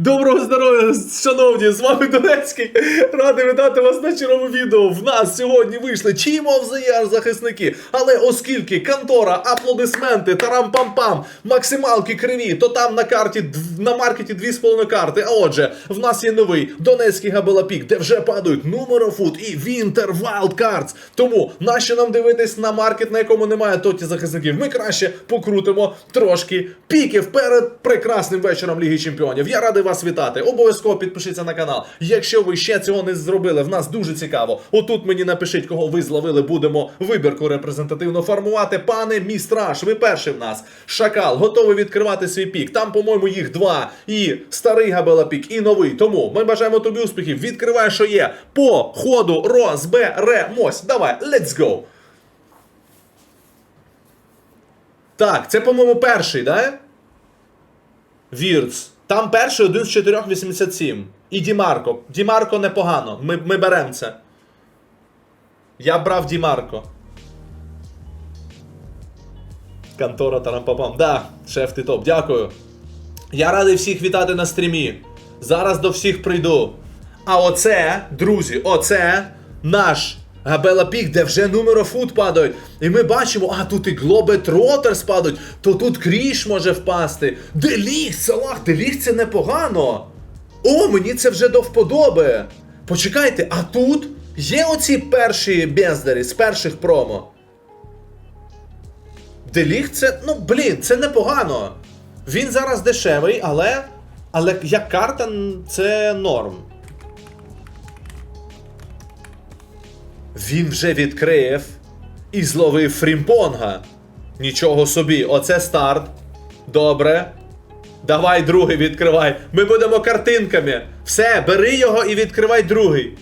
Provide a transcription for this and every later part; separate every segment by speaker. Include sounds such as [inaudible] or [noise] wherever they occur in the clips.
Speaker 1: Доброго здоров'я, шановні! З вами Донецький. Радий вітати вас на черговому відео. В нас сьогодні вийшли Team of the Year захисники. Але оскільки контора, аплодисменти, тарам-пам-пам, максималки криві, то там на карті на маркеті 2,5 карти. А отже, в нас є новий Донецький Габелапік, де вже падають Нумерофут і Wild Cards. Тому нащо нам дивитись на маркет, на якому немає тоті захисників? Ми краще покрутимо трошки піків перед прекрасним вечором Ліги Чемпіонів. Я радий вас вітати. Обов'язково підпишіться на канал. Якщо ви ще цього не зробили, в нас дуже цікаво. Отут мені напишіть, кого ви зловили. Будемо вибірку репрезентативно формувати. Пане Містраш, ви перший в нас. Шакал, готовий відкривати свій пік. Там, по-моєму, їх два. І старий Габела пік, і новий. Тому ми бажаємо тобі успіхів. Відкривай, що є. По ходу розберемось. Давай, let's go. Так, це, по-моєму, перший, да? Вірц. Там перший один з 4,87. І Дімарко. Дімарко непогано. Ми, ми беремо це. Я брав Дімарко. Контора Тарампапам. Да, шеф ти топ. Дякую. Я радий всіх вітати на стрімі. Зараз до всіх прийду. А оце, друзі, оце наш Габела Пік, де вже нумерофут падають. І ми бачимо, а тут і Глобетротерс падають, то тут Кріш може впасти. Деліг, Салах, Деліг це непогано. О, мені це вже до вподоби. Почекайте, а тут є оці перші бездарі з перших промо. Деліг це, ну блін, це непогано. Він зараз дешевий, але. Але як карта це норм. Він вже відкрив і зловив Фрімпонга. Нічого собі, оце старт. Добре. Давай другий відкривай. Ми будемо картинками. Все, бери його і відкривай другий.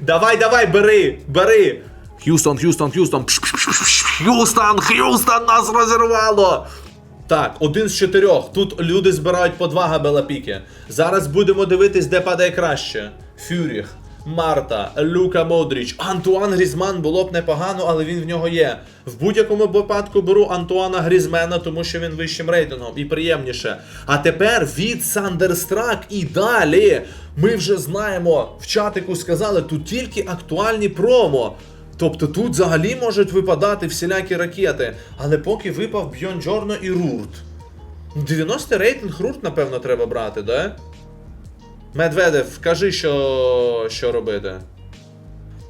Speaker 1: Давай, давай, бери, бери. Х'юстон, Х'юстон, Х'юстон. Х'юстон, Х'юстон нас розірвало. Так, один з чотирьох. Тут люди збирають по два габелапіки. Зараз будемо дивитись, де падає краще. Фюріх, Марта, Люка Модріч, Антуан Грізман було б непогано, але він в нього є. В будь-якому випадку беру Антуана Грізмена, тому що він вищим рейтингом і приємніше. А тепер від Сандерстрак і далі. Ми вже знаємо, в чатику сказали, тут тільки актуальні промо. Тобто тут взагалі можуть випадати всілякі ракети, але поки випав Бьон Джорно і Рурт. Ну, 90 рейтинг Рурт, напевно, треба брати, да? Медведев, кажи, що, що робити.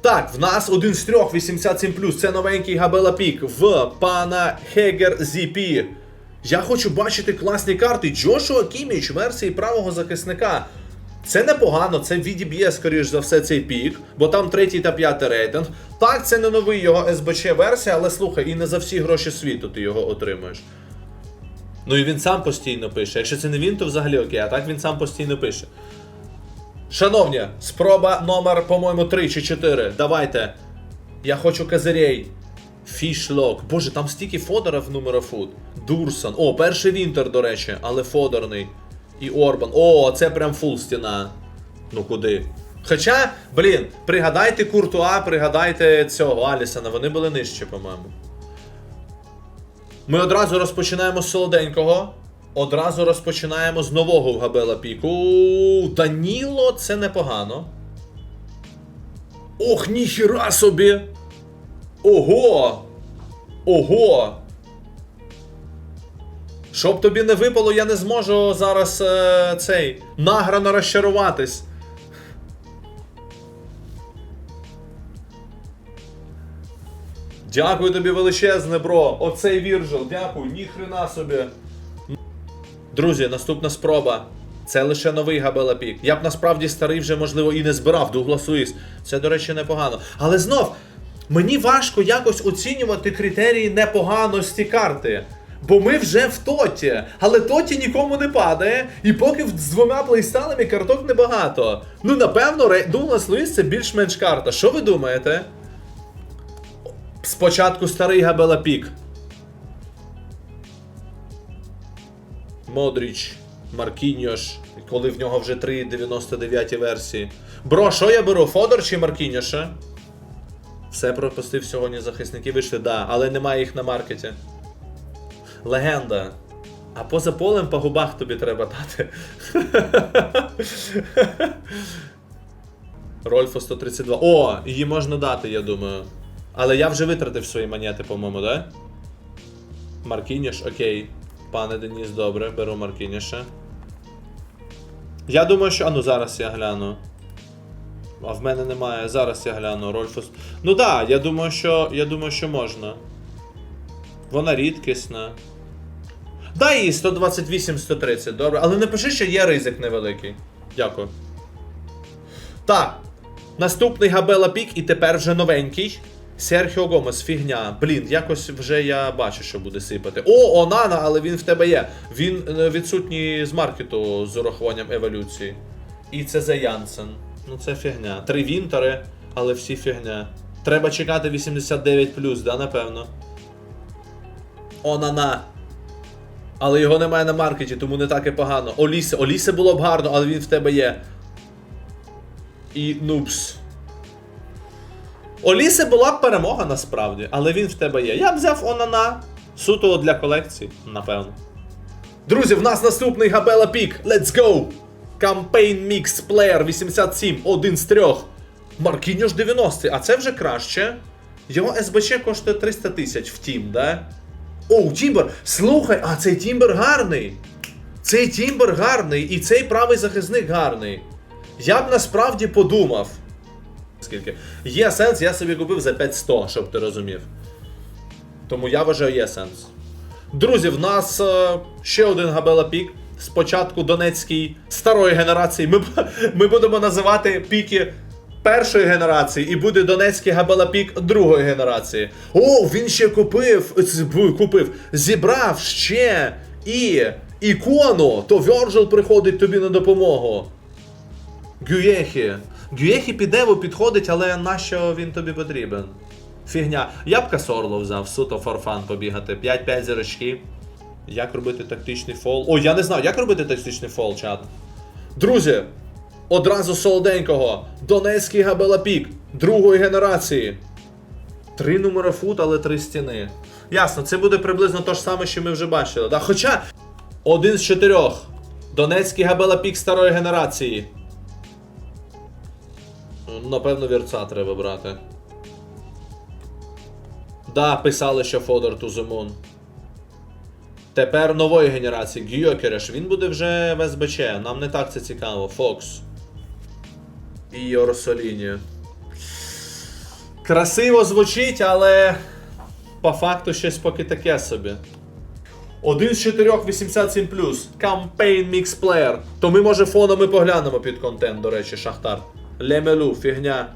Speaker 1: Так, в нас один з трьох 87 Це новенький Габела Пік в пана Хегер ZP. Я хочу бачити класні карти. Джошуа Кіміч версії правого захисника. Це непогано, це відіб'є, скоріш за все, цей пік, бо там третій та п'ятий рейтинг. Так, це не новий його СБЧ версія, але слухай, і не за всі гроші світу ти його отримуєш. Ну і він сам постійно пише. Якщо це не він, то взагалі окей, а так він сам постійно пише. Шановні, спроба номер, по-моєму, 3 чи 4. Давайте. Я хочу козирей. Фішлок. Боже, там стільки Фодора в нумерофуд. Дурсон. О, перший Вінтер, до речі, але Фодорний. І Орбан. О, це прям фул стіна. Ну куди? Хоча, блін, пригадайте Куртуа, пригадайте цього Алісона, вони були нижче, по-моєму. Ми одразу розпочинаємо з солоденького. Одразу розпочинаємо з нового в Габела піку. Даніло це непогано. Ох, ніхіра собі! Ого! Ого! Щоб тобі не випало, я не зможу зараз е, цей награно розчаруватись. Дякую тобі величезне, бро. Оцей віржил, дякую, ніхрена собі. Друзі, наступна спроба. Це лише новий Габела Пік. Я б насправді старий вже, можливо, і не збирав Дуглас Луїс. Це, до речі, непогано. Але знов, мені важко якось оцінювати критерії непоганості карти. Бо ми вже в тоті, але тоті нікому не падає, і поки з двома плейстайлами карток небагато. Ну, напевно, Дуглас Луїс це більш-менш карта. Що ви думаєте? Спочатку старий Габела Модріч, Маркіньош, коли в нього вже 3,99 версії. Бро, що я беру? Фодор чи Маркіньоша? Все пропустив сьогодні захисники вийшли, да, але немає їх на маркеті. Легенда. А поза полем по губах тобі треба дати. [laughs] Рольфо 132. О, її можна дати, я думаю. Але я вже витратив свої монети, по-моєму, да? Маркініш, окей. Пане Деніс, добре, беру Маркініша. Я думаю, що. А ну зараз я гляну. А в мене немає. Зараз я гляну. Рольфус. Ну так, да, я думаю, що. Я думаю, що можна. Вона рідкісна. Дай їй 128-130, добре. Але напиши, що є ризик невеликий. Дякую. Так. Наступний Габела Пік і тепер вже новенький. Серхіо Гомес, фігня. Блін, якось вже я бачу, що буде сипати. О, Онана, але він в тебе є. Він е, відсутній з маркету з урахуванням еволюції. І це за Янсен. Ну це фігня. Три Вінтери, але всі фігня. Треба чекати 89, да, напевно. Онана. Але його немає на маркеті, тому не так і погано. Олісе. Олісе було б гарно, але він в тебе є. І нупс. Олісе була б перемога насправді, але він в тебе є. Я б взяв Онана. Суто для колекції, напевно. Друзі, в нас наступний Габела Пік. Let's go! Campaign Mix Player 87, один з трьох. Маркіньош 90, а це вже краще. Його СБЧ коштує 300 тисяч в тім, да? Оу, Тімбер! Слухай, а цей Тімбер гарний! Цей Тімбер гарний, і цей правий захисник гарний. Я б насправді подумав. Скільки? Є сенс, я собі купив за 500, щоб ти розумів. Тому я вважаю, є сенс. Друзі, в нас е, ще один Габела Пік. Спочатку Донецький старої генерації. Ми, [laughs] ми будемо називати піки першої генерації, і буде Донецький Габела Пік другої генерації. О, він ще купив, купив, зібрав ще і ікону, то Вьорджил приходить тобі на допомогу. Гюєхі. Гюєхі під Еву підходить, але нащо він тобі потрібен? Фігня. Я б Касорло взяв, суто форфан побігати. 5-5 зірочки. Як робити тактичний фол? О, я не знаю, як робити тактичний фол, чат. Друзі, одразу солоденького. Донецький Габелапік другої генерації. Три номера фут, але три стіни. Ясно, це буде приблизно те ж саме, що ми вже бачили. Да? Хоча один з чотирьох. Донецький Габелапік старої генерації. Напевно, вірца треба брати. Да, писали, що Фодор Тузумун. Тепер нової генерації Гьокереш. Він буде вже в СБЧ. Нам не так це цікаво. Фокс. І Орсоліні. Красиво звучить, але по факту щось поки таке собі. Один з чотирьох 87 Campaign Mix Player. То ми, може, фоном і поглянемо під контент, до речі, Шахтар. Лемелу, фігня.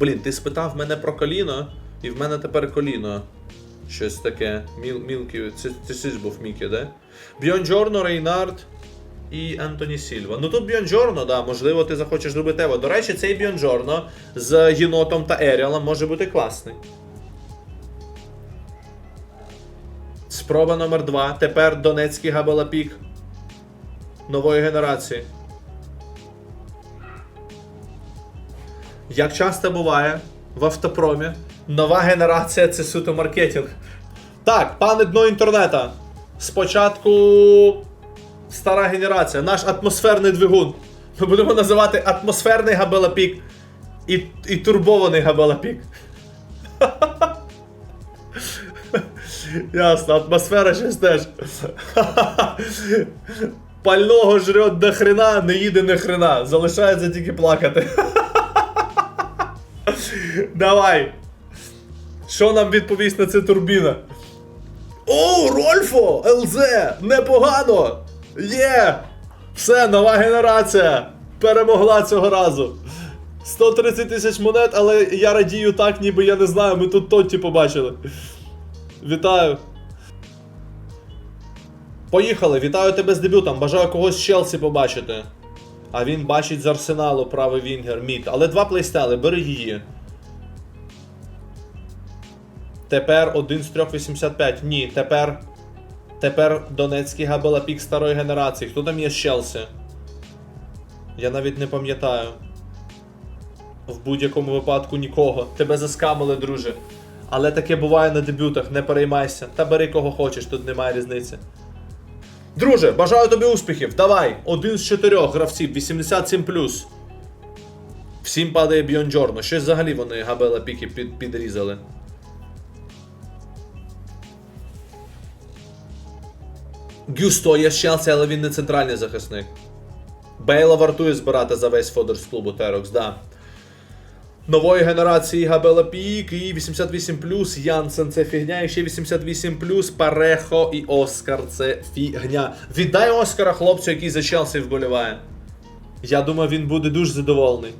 Speaker 1: Блін, ти спитав мене про коліно, і в мене тепер коліно. Щось таке. Міл, мілкі. Це, це, був Мікі, да? Бьонджорно, Рейнард і Антоні Сільва. Ну тут Бьонджорно, да, можливо, ти захочеш зробити Ево. До речі, цей Бьонджорно з єнотом та Еріалом може бути класний. Спроба номер 2 Тепер Донецький Габалапік. Нової генерації. Як часто буває в автопромі, нова генерація це суто маркетинг. Так, пане дно інтернета. Спочатку стара генерація, наш атмосферний двигун. Ми будемо називати атмосферний габелапік і, і турбований габелапік. Ясно, атмосфера щось теж. Пального жрет до хрена, не їде не хрена. Залишається тільки плакати. Давай. Що нам відповість на це турбіна? О, Рольфо! ЛЗ! Непогано! Є! Все, нова генерація! Перемогла цього разу. 130 тисяч монет, але я радію так, ніби я не знаю, ми тут Тотті побачили. Вітаю. Поїхали, вітаю тебе з дебютом. Бажаю когось з Челсі побачити. А він бачить з Арсеналу правий Вінгер, мід. Але два плейстайли, бери її. Тепер 1 з 3,85. Ні, тепер. Тепер Донецький Габелапік старої генерації. Хто там є з Челсі? Я навіть не пам'ятаю. В будь-якому випадку нікого. Тебе заскамили, друже. Але таке буває на дебютах, не переймайся. Та бери кого хочеш, тут немає різниці. Друже, бажаю тобі успіхів. Давай, один з чотирьох гравців, 87 Всім падає Бьонджорно. Щось взагалі вони габела піки під, підрізали. Гюсто є з Челсі, але він не центральний захисник. Бейла вартує збирати за весь фодер з клубу Терокс, да. Нової генерації Габела Пік і 88 Янсен це фігня, і ще 88 Парехо і Оскар це фігня. Віддай Оскара хлопцю, який за Челсі вболіває. Я думаю, він буде дуже задоволений.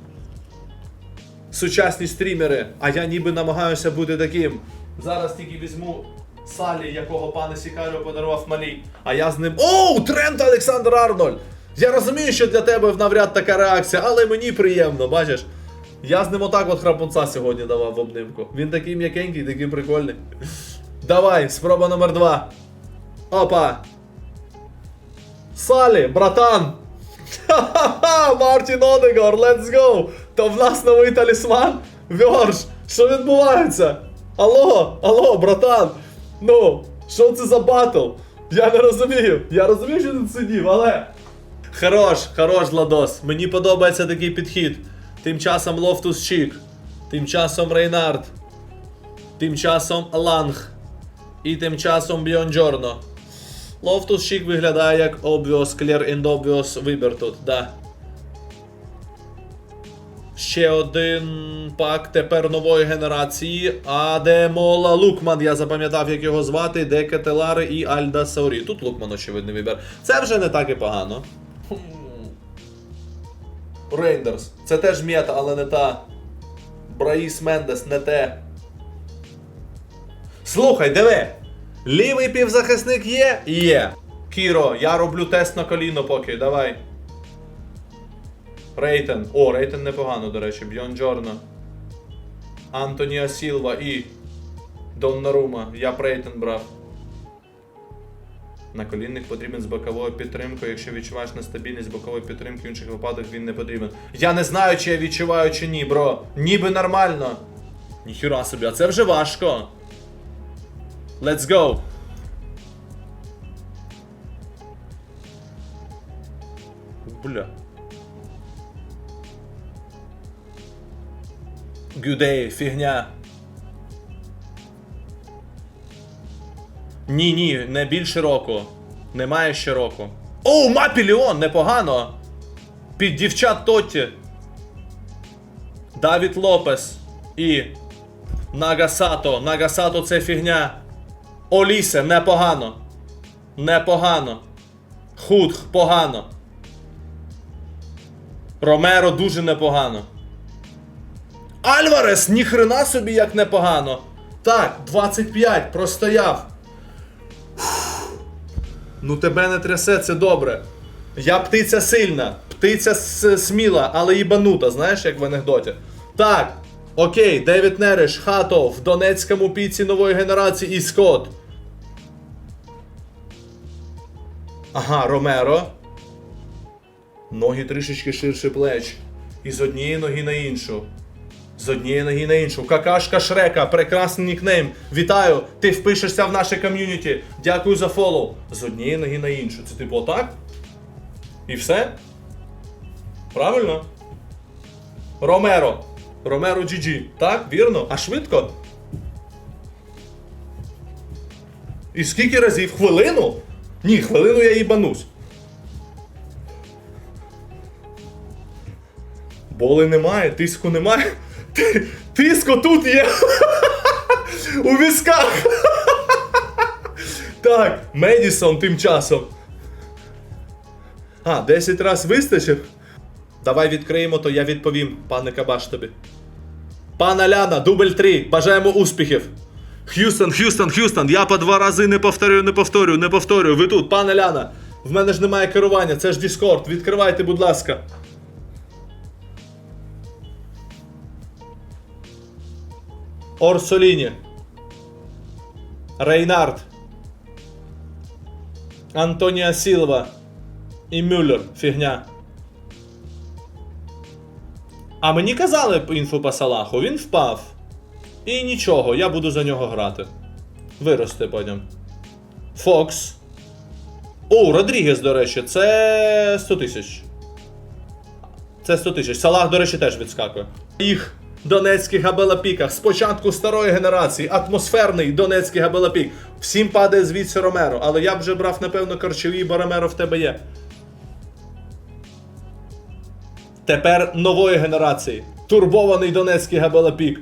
Speaker 1: Сучасні стрімери, а я ніби намагаюся бути таким. Зараз тільки візьму Салі, якого пане Сікаріо подарував малі. А я з ним. Оу, Трент Олександр Арнольд! Я розумію, що для тебе навряд така реакція, але мені приємно, бачиш? Я з ним отак от храпунца сьогодні давав в обнимку. Він такий м'якенький, такий прикольний. Давай, спроба номер два. Опа. Салі, братан! Ха-ха-ха! Мартін Одегор, let's go! То в нас новий талісман? Вьорш, що відбувається? Алло, алло, братан! Ну, що це за батл? Я не розумію. Я розумію, що ти сидів, але. Хорош, хорош, Владос. Мені подобається такий підхід. Тим часом Лофтус Чік. Тим часом Рейнард. Тим часом Ланг. І тим часом Бьонджорно. Лофтус Чік виглядає як obvious, clear and obvious вибір тут, да. Ще один пак тепер нової генерації. Адемола Лукман. Я запам'ятав, як його звати. Деке Телари і Альда Саурі. Тут Лукман очевидний вибір. Це вже не так і погано. Рейндерс. Це теж м'ята, але не та. Браїс Мендес, не те. Слухай, диви. Лівий півзахисник є? Є. Кіро, я роблю тест на коліно поки, давай. Рейтен. О, Рейтен непогано, до речі. Бьон Джорно. Антоніа Сілва і. Доннарума. Я б Рейтен брав. Наколінник потрібен з боковою підтримкою. Якщо відчуваєш нестабільність бокової підтримки, в інших випадках він не потрібен. Я не знаю, чи я відчуваю, чи ні, бро. Ніби нормально. Ніхіра собі, а це вже важко. Let's go. Бля. Гюдей, фігня. Ні, ні, не більше року. Немає ще року. О, Мапіліон, непогано. Під дівчат Тотті. Давід Лопес і Нагасато. Нагасато це фігня. Олісе, непогано. Непогано. Худх, погано. Ромеро дуже непогано. Альварес, ніхрена собі як непогано. Так, 25, простояв. Ну тебе не трясе, це добре. Я птиця сильна, птиця сміла, але їбанута, знаєш, як в анекдоті. Так, окей, Девід Нереш, Хато в Донецькому піці нової генерації і Скотт. Ага, Ромеро. Ноги трішечки ширше плеч. І з однієї ноги на іншу. З однієї ноги на іншу. Какашка Шрека, прекрасний нікнейм. Вітаю! Ти впишешся в наше ком'юніті. Дякую за фоллоу. З однієї ноги на іншу. Це типу отак? І все? Правильно? Ромеро. Ромеро GG. Так, вірно? А швидко? І скільки разів? Хвилину? Ні, хвилину я їбанусь. Боли немає, тиску немає. Ти- Тиску тут є. У візках. Так, Медісон тим часом. А, 10 раз вистачив? Давай відкриємо, то я відповім, пане Кабаш тобі. Пана Ляна, дубль 3. Бажаємо успіхів. Х'юстон, Х'юстон, Х'юстон, я по два рази не повторюю, не повторюю, не повторюю. Ви тут, пане Ляна. В мене ж немає керування, це ж Discord. Відкривайте, будь ласка. Орсоліні. Рейнард. Антонія Сілва. І Мюллер. Фігня. А мені казали інфу по Салаху, він впав. І нічого, я буду за нього грати. Виросте потім. Фокс. О, Родрігес, до речі, це 100 тисяч. Це 100 тисяч. Салах, до речі, теж відскакує. Їх донецький габелапіках. Спочатку старої генерації, атмосферний донецький габелапік. Всім падає звідси Ромеро, але я б вже брав, напевно, Корчові, бо Ромеро в тебе є. Тепер нової генерації. Турбований донецький габелапік.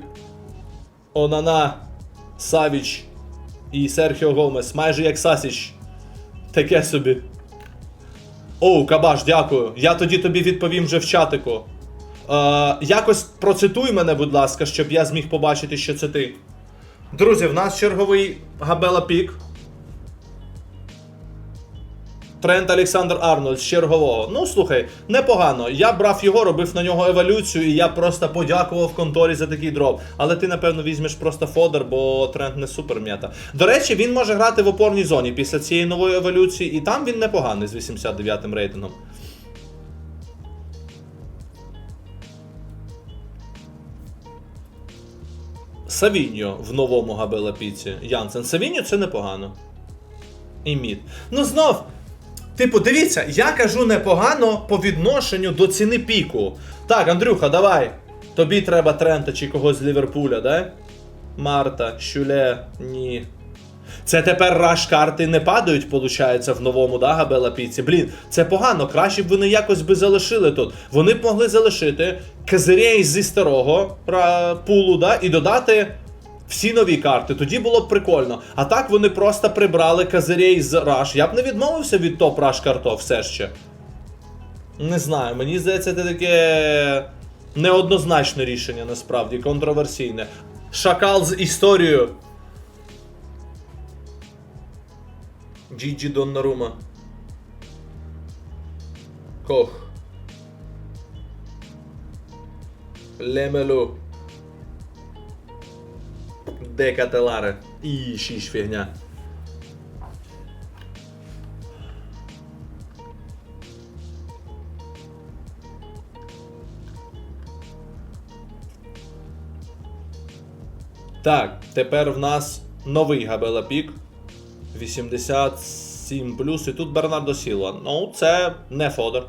Speaker 1: Онана, Савіч і Серхіо Гомес. Майже як Сасіч. Таке собі. Оу, Кабаш, дякую. Я тоді тобі відповім вже в чатику. Е, якось процитуй мене, будь ласка, щоб я зміг побачити, що це ти. Друзі, в нас черговий Габела Пік. Трент Олександр Арнольд з чергового. Ну слухай, непогано. Я брав його, робив на нього еволюцію, і я просто подякував конторі за такий дроп. Але ти, напевно, візьмеш просто фодер, бо тренд не супер м'ята. До речі, він може грати в опорній зоні після цієї нової еволюції, і там він непоганий з 89 м рейтингом. Савіньо в новому Габелапіці. Янсен. Савіньо це непогано. І мід. Ну знов. Типу, дивіться, я кажу непогано по відношенню до ціни піку. Так, Андрюха, давай. Тобі треба Трента чи когось з Ліверпуля, да? Марта, Щуле, ні. Це тепер раш карти не падають, виходить, в новому да, Габела. Блін, це погано. Краще б вони якось би залишили тут. Вони б могли залишити Казирєй зі старого пулу, да, і додати всі нові карти. Тоді було б прикольно. А так вони просто прибрали Казирєй з раш. Я б не відмовився від топ раш картов все ще. Не знаю, мені здається, це таке неоднозначне рішення насправді, контроверсійне. Шакал з історією. Джіджі Доннарума. Кох. Лемелу. Декателаре. І шість фігня. Так, тепер в нас новий Габела Пік. 87 плюс. І тут Бернардо Сілва. Ну, це не Фодор.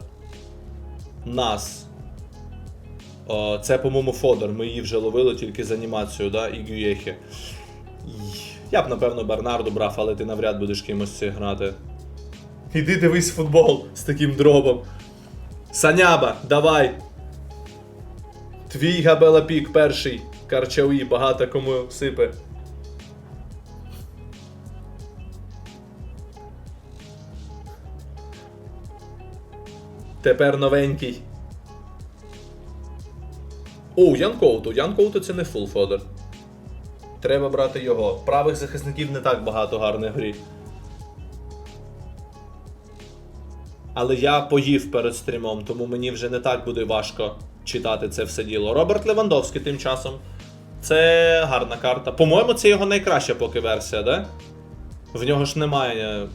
Speaker 1: Нас. О, це, по-моєму, Фодор. Ми її вже ловили тільки з анімацією, да? і Гюєхи. Я б, напевно, Бернарду брав, але ти навряд будеш кимось грати. Іди дивись футбол з таким дробом. Саняба, давай. Твій Габела Пік перший. Карчаві, багато кому сипе. Тепер новенький. О, Ян Коуту. Ян Коуту це не фул фодер. Треба брати його. Правих захисників не так багато гарних грі. Але я поїв перед стрімом, тому мені вже не так буде важко читати це все діло. Роберт Левандовський тим часом. Це гарна карта. По-моєму, це його найкраща поки версія, да? В нього ж немає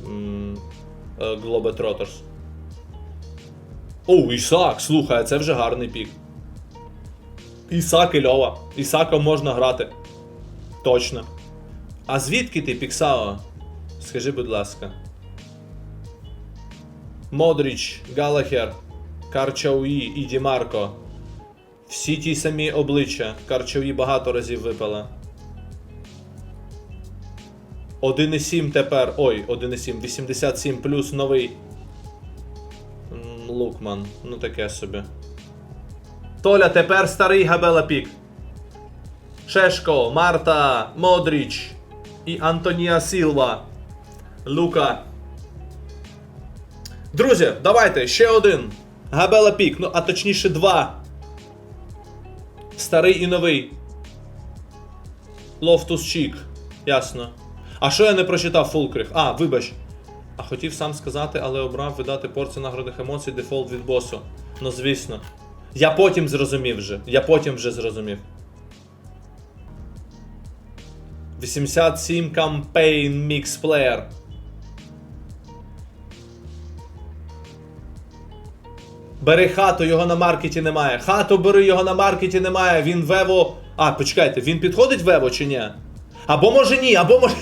Speaker 1: е, Globetrotters. О, Ісак, слухай, це вже гарний пік. Ісак і Льова. Ісаком можна грати. Точно. А звідки ти, Піксао? Скажи, будь ласка. Модріч, Галахер, Карчауї і Дімарко. Всі ті самі обличчя. Карчауї багато разів випала. 1,7 тепер. Ой, 1,7. 87 плюс новий. Лукман. Ну таке собі. Толя, тепер старий Габела Пік. Шешко, Марта, Модріч і Антонія Сілва. Лука. Друзі, давайте ще один. Габела Пік, ну а точніше два. Старий і новий. Лофтус Чік. Ясно. А що я не прочитав Фулкріх? А, вибач. А хотів сам сказати, але обрав видати порцію наградних емоцій дефолт від босу. Ну звісно. Я потім зрозумів вже. Я потім вже зрозумів. 87 Campaign Mix Player. Бери хату, його на маркеті немає. Хату бери, його на маркеті немає. Він в Evo А, почекайте, він підходить в Ево чи ні? Або може ні, або може.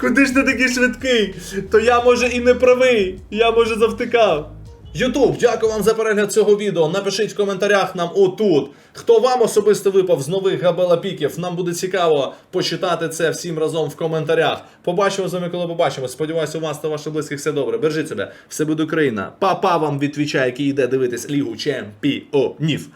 Speaker 1: Куди ж ти такий швидкий? То я може і не правий. Я може завтикав. Ютуб, дякую вам за перегляд цього відео. Напишіть в коментарях нам отут. Хто вам особисто випав з нових габелапіків? Нам буде цікаво почитати це всім разом в коментарях. Побачимо з вами, коли побачимо. Сподіваюся, у вас та ваших близьких все добре. Бережіть себе, все буде Україна. Па-па вам від який йде дивитись Лігу Чемпіонів.